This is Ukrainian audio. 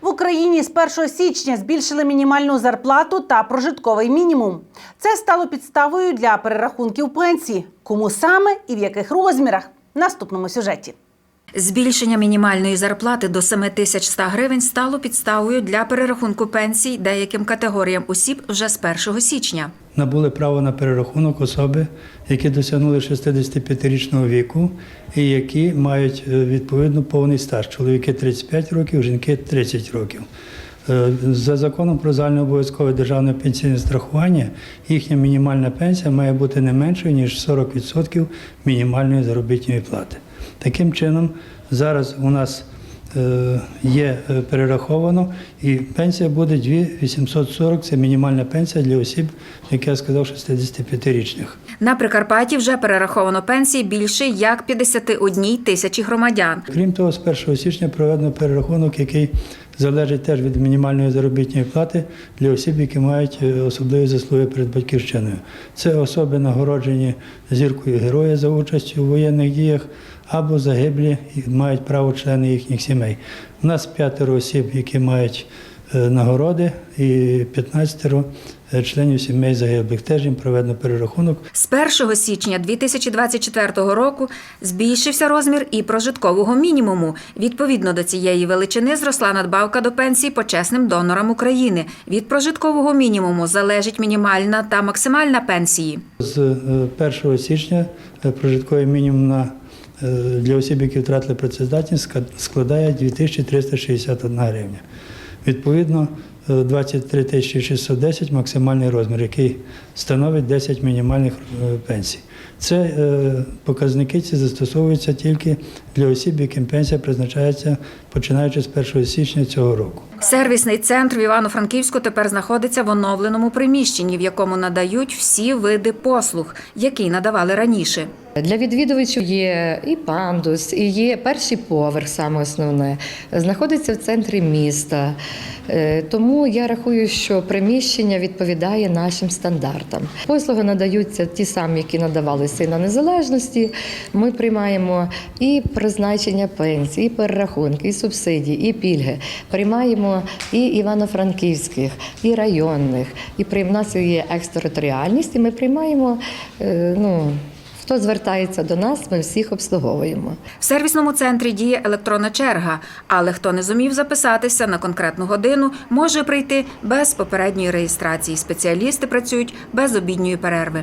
В Україні з 1 січня збільшили мінімальну зарплату та прожитковий мінімум. Це стало підставою для перерахунків пенсії. Кому саме і в яких розмірах? В наступному сюжеті. Збільшення мінімальної зарплати до 7100 гривень стало підставою для перерахунку пенсій деяким категоріям осіб вже з 1 січня. набули право на перерахунок особи, які досягнули 65-річного віку і які мають е, відповідно повний стаж. Чоловіки 35 років, жінки 30 років. Е, За законом про загальнообов'язкове державне пенсійне страхування їхня мінімальна пенсія має бути не меншою, ніж 40% мінімальної заробітної плати. Таким чином, зараз у нас е, є е, перераховано, і пенсія буде 2840, це мінімальна пенсія для осіб, як я сказав, 65-річних. На Прикарпатті вже перераховано пенсії більше як 51 тисячі громадян. Крім того, з 1 січня проведено перерахунок, який залежить теж від мінімальної заробітної плати для осіб, які мають е, особливі заслуги перед батьківщиною. Це особи нагороджені зіркою героя за участю у воєнних діях або загиблі і мають право члени їхніх сімей. У нас п'ятеро осіб, які мають нагороди, і 15 е, членів сімей загиблих. Теж їм проведено перерахунок. З 1 січня 2024 року збільшився розмір і прожиткового мінімуму. Відповідно до цієї величини зросла надбавка до пенсій почесним донорам України. Від прожиткового мінімуму залежить мінімальна та максимальна пенсії. З е, 1 січня е, прожитковий мінімум на, е, для осіб, які втратили працездатність, складає 2361 гривня. Відповідно, е, 23 тисячі 610 максимальний розмір, який становить 10 мінімальних е, пенсій. Це е, показники ці застосовуються тільки для осіб, яким пенсія призначається починаючи з 1 січня цього року. Сервісний центр в Івано-Франківську тепер знаходиться в оновленому приміщенні, в якому надають всі види послуг, які надавали раніше. Для відвідувачів є і пандус, і є перший поверх, саме основне, знаходиться в центрі міста. Е, Тому я рахую, що приміщення відповідає нашим стандартам. Послуги надаються ті самі, які надавалися і на незалежності. Ми приймаємо і призначення пенсій, і перерахунки, і субсидії, і пільги. Приймаємо і івано-франківських, і районних, і при нас є екстериторіальність, і ми приймаємо. е, Ну, Хто звертається до нас, ми всіх обслуговуємо. В сервісному центрі діє електронна черга, але хто не зумів записатися на конкретну годину, може прийти без попередньої реєстрації. Спеціалісти працюють без обідньої перерви.